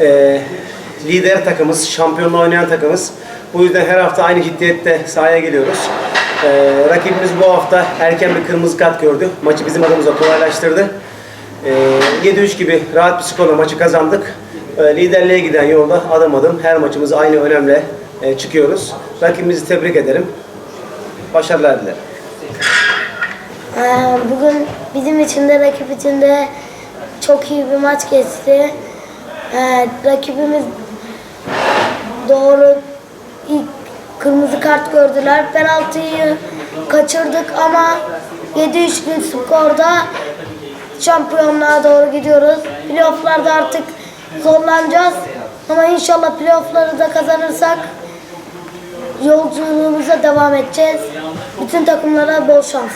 Ee, lider takımız, şampiyonluğa oynayan takımız. Bu yüzden her hafta aynı ciddiyette sahaya geliyoruz. Ee, rakibimiz bu hafta erken bir kırmızı kart gördü. Maçı bizim adımıza kolaylaştırdı. Ee, 7-3 gibi rahat bir skorla maçı kazandık. Ee, liderliğe giden yolda adım adım her maçımız aynı önemle e, çıkıyoruz. Rakibimizi tebrik ederim. Başarılar dilerim. Ee, Bugün bizim için de rakip için de çok iyi bir maç geçti. Ee, rakibimiz doğru ilk kırmızı kart gördüler. Penaltıyı kaçırdık ama 7-3 gün skorda şampiyonluğa doğru gidiyoruz. Playoff'larda artık zorlanacağız. Ama inşallah playoff'ları da kazanırsak yolculuğumuza devam edeceğiz. Bütün takımlara bol şans.